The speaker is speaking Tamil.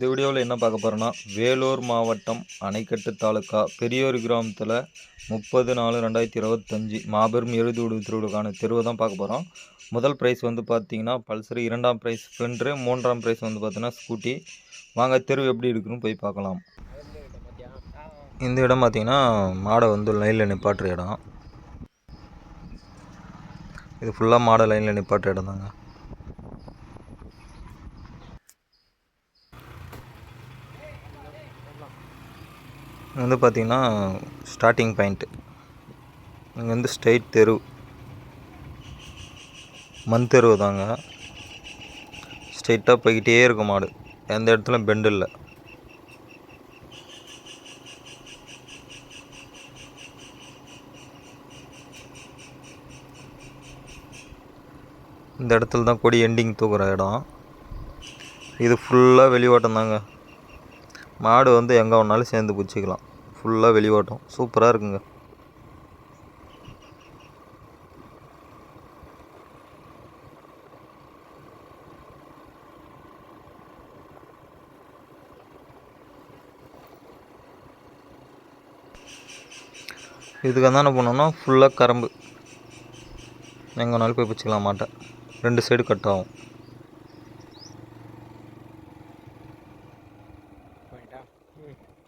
இந்த வீடியோவில் என்ன பார்க்க போகிறோன்னா வேலூர் மாவட்டம் அணைக்கட்டு தாலுக்கா பெரியோர் கிராமத்தில் முப்பது நாலு ரெண்டாயிரத்தி இருபத்தஞ்சி மாபெரும் எழுதி திருவிழுக்கான தெருவை தான் பார்க்க போகிறோம் முதல் ப்ரைஸ் வந்து பார்த்தீங்கன்னா பல்சர் இரண்டாம் ப்ரைஸ் ஸ்ப்ளெண்டரு மூன்றாம் ப்ரைஸ் வந்து பார்த்தீங்கன்னா ஸ்கூட்டி வாங்க தெருவு எப்படி இருக்குன்னு போய் பார்க்கலாம். இந்த இடம் பார்த்தீங்கன்னா மாடை வந்து லைனில் நிப்பாட்டுற இடம். இது ஃபுல்லாக மாடை லைனில் நிப்பாட்டுற இடம் தாங்க. இது வந்து பார்த்திங்கன்னா ஸ்டார்டிங் பாயிண்ட்டு இங்கே வந்து ஸ்ட்ரெயிட் தெரு. மண் தெருவு தாங்க. ஸ்ட்ரெயிட்டாக போய்கிட்டே இருக்கும் மாடு. எந்த இடத்துல பெண்டு இல்லை. இந்த இடத்துல தான் கொடி எண்டிங் தூக்குற இடம். இது ஃபுல்லாக வெளியோட்டம் தாங்க. மாடு வந்து எங்கே வேணாலும் சேர்ந்து பிடிச்சிக்கலாம் ஃபுல்லாக வெளியோட்டம் சூப்பராக இருக்குங்க. இதுக்கு என்ன பண்ணோம்னா ஃபுல்லாக கரம்பு. எங்கே வேணாலும் போய் பிடிச்சிக்கலாம் மாட்டை. ரெண்டு சைடு கட் ஆகும். 嗯。